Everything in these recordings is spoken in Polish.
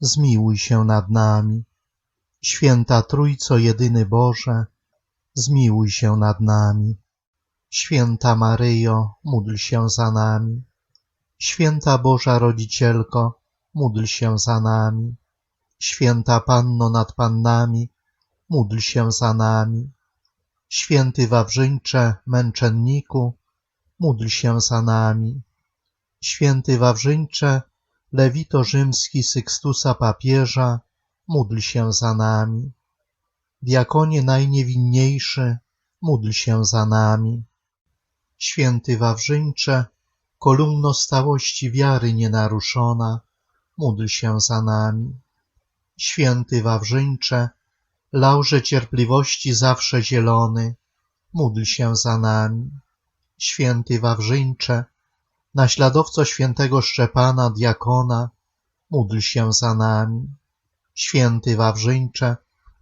zmiłuj się nad nami. Święta Trójco Jedyny Boże, zmiłuj się nad nami. Święta Maryjo, módl się za nami. Święta Boża Rodzicielko, módl się za nami. Święta Panno nad Pannami, módl się za nami. Święty Wawrzyńcze, męczenniku, módl się za nami. Święty Wawrzyńcze, Lewito rzymski Sykstusa papieża, módl się za nami. Diakonie najniewinniejszy, módl się za nami. Święty Wawrzyńcze, kolumno stałości wiary nienaruszona, módl się za nami. Święty Wawrzyńcze, laurze cierpliwości zawsze zielony, módl się za nami. Święty Wawrzyńcze, naśladowco świętego Szczepana, diakona, módl się za nami. Święty Wawrzyńcze,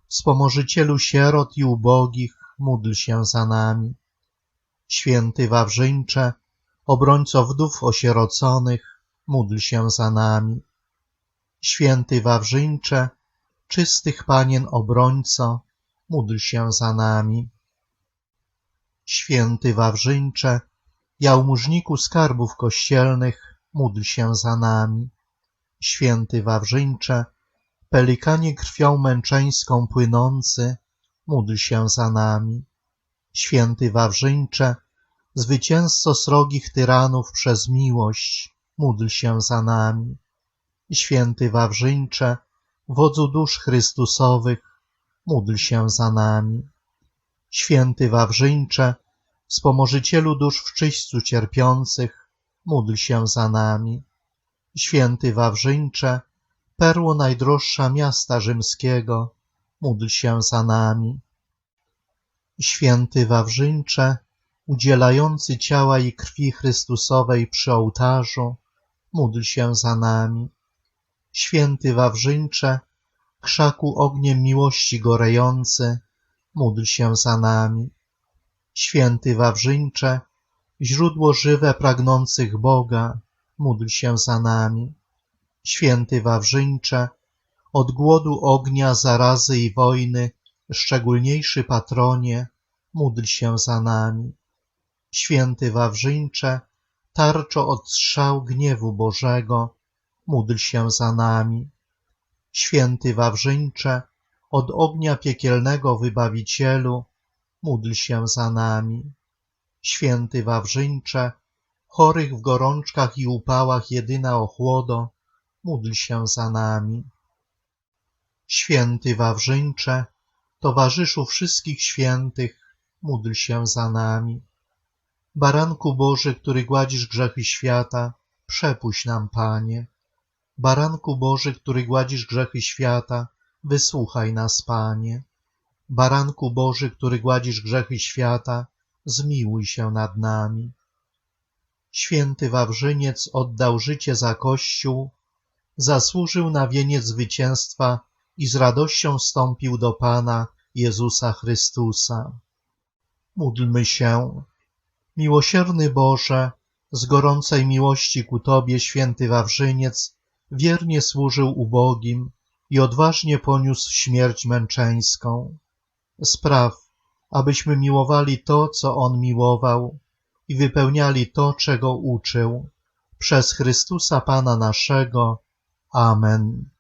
wspomożycielu sierot i ubogich, módl się za nami. Święty Wawrzyńcze, obrońco wdów osieroconych, módl się za nami. Święty Wawrzyńcze, czystych panien obrońco, módl się za nami. Święty Wawrzyńcze, jałmużniku skarbów kościelnych, módl się za nami. Święty Wawrzyńcze, pelikanie krwią męczeńską płynący, módl się za nami. Święty Wawrzyńcze, zwycięzco srogich tyranów przez miłość, módl się za nami. Święty Wawrzyńcze, wodzu dusz Chrystusowych, módl się za nami. Święty Wawrzyńcze, wspomożycielu dusz w czyśćcu cierpiących, módl się za nami. Święty Wawrzyńcze, perło najdroższa miasta rzymskiego, módl się za nami. Święty Wawrzyńcze, udzielający ciała i krwi Chrystusowej przy ołtarzu, módl się za nami. Święty Wawrzyńcze, krzaku ogniem miłości gorejący, módl się za nami. Święty Wawrzyńcze, źródło żywe pragnących Boga, módl się za nami. Święty Wawrzyńcze, od głodu ognia, zarazy i wojny, szczególniejszy patronie, módl się za nami. Święty Wawrzyńcze, tarczo od strzał gniewu Bożego, módl się za nami. Święty Wawrzyńcze, od ognia piekielnego Wybawicielu, módl się za nami. Święty Wawrzyńcze, chorych w gorączkach i upałach jedyna ochłodo, módl się za nami. Święty Wawrzyńcze, towarzyszu wszystkich świętych, módl się za nami. Baranku Boży, który gładzisz grzechy świata, przepuść nam, Panie. Baranku Boży, który gładzisz grzechy świata, wysłuchaj nas, Panie. Baranku Boży, który gładzisz grzechy świata, zmiłuj się nad nami. Święty Wawrzyniec oddał życie za Kościół, zasłużył na wieniec zwycięstwa i z radością wstąpił do Pana Jezusa Chrystusa. Módlmy się. Miłosierny Boże, z gorącej miłości ku Tobie, święty Wawrzyniec, wiernie służył ubogim i odważnie poniósł śmierć męczeńską. Spraw, abyśmy miłowali to, co On miłował i wypełniali to, czego uczył. Przez Chrystusa Pana naszego. Amen.